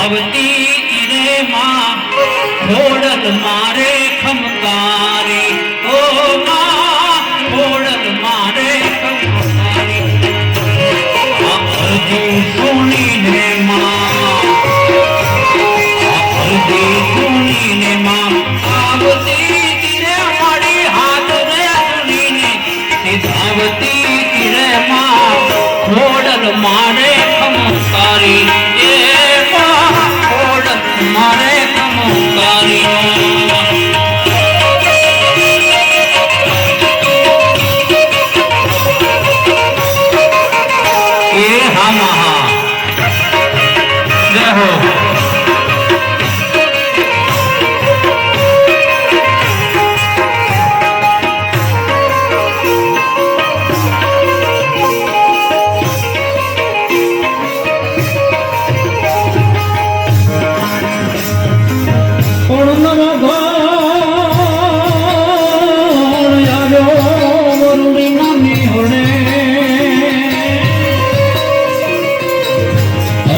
આવતી ઈરે માં ખોડલ મારે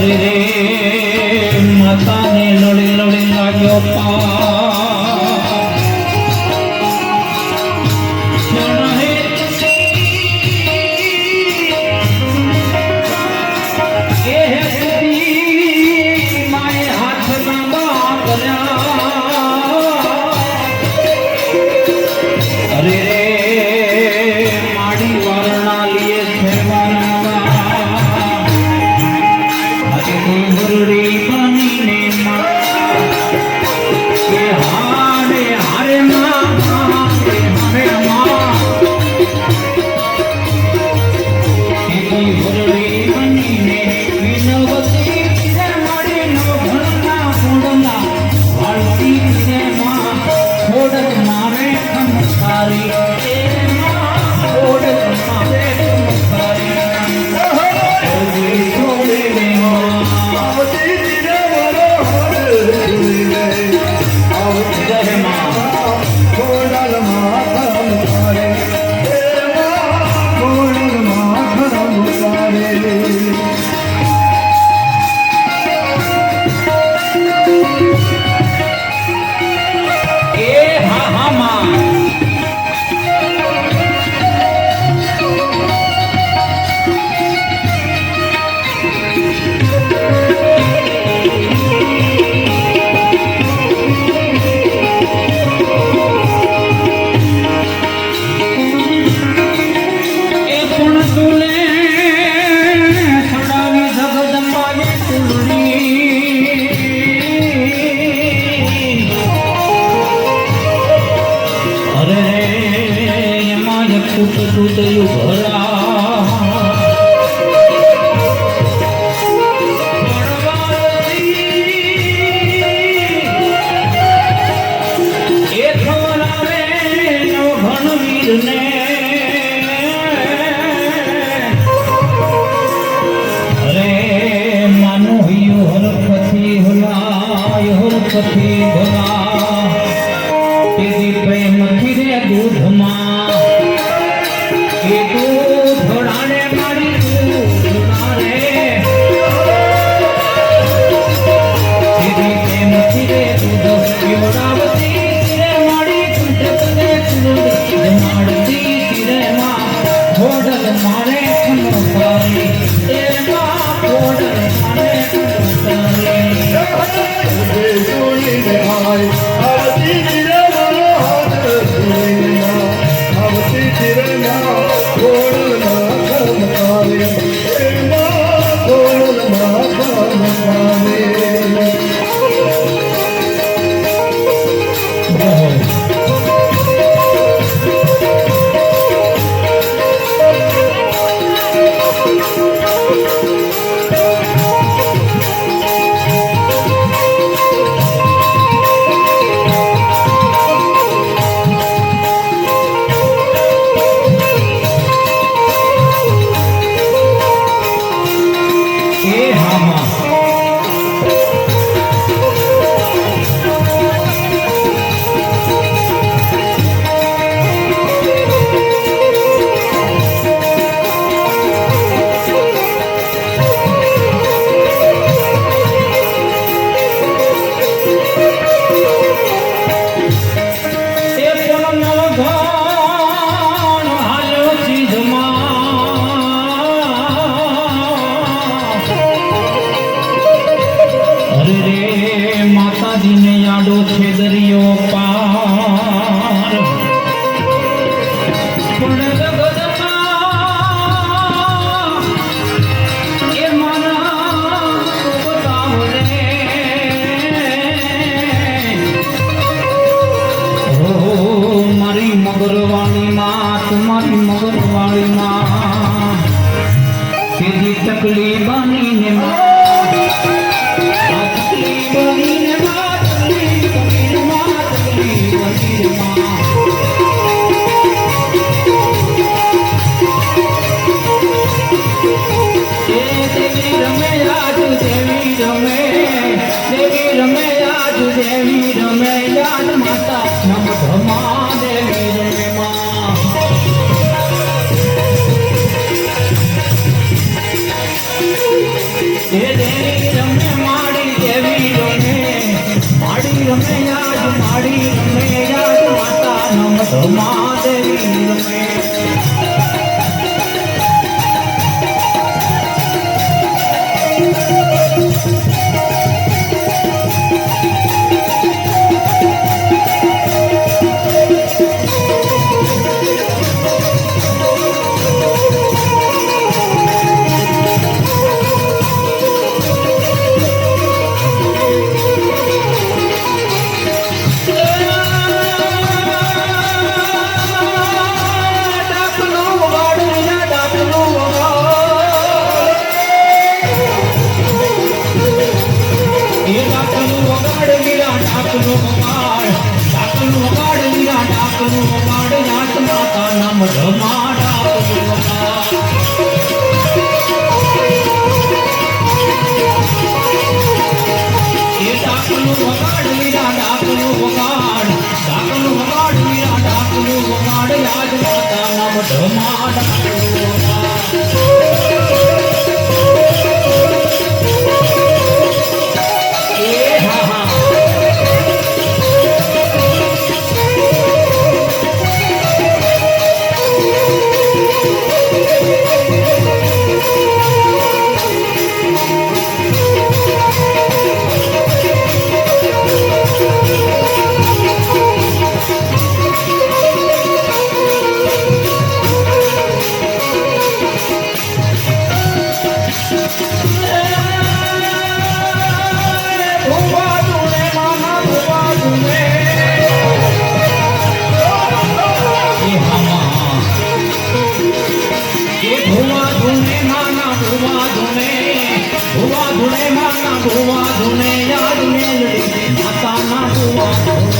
রে છૂટતું થયું ભરા હરપથી હલાય હરપથી ભલા life. આડો છે દરિયો પાર. મારી મગરવાણી માં તમારી મગરવાણી માં તેની તકલીફ બની ને ડાકનું વગાડ મીરા ડાકનું વગાડ ડાકનું વગાડ મીરા ડાકનું વગાડ યાદ માતા નામ ધમાડા तुवा धुने या धुने लड़ी आता ना तुवा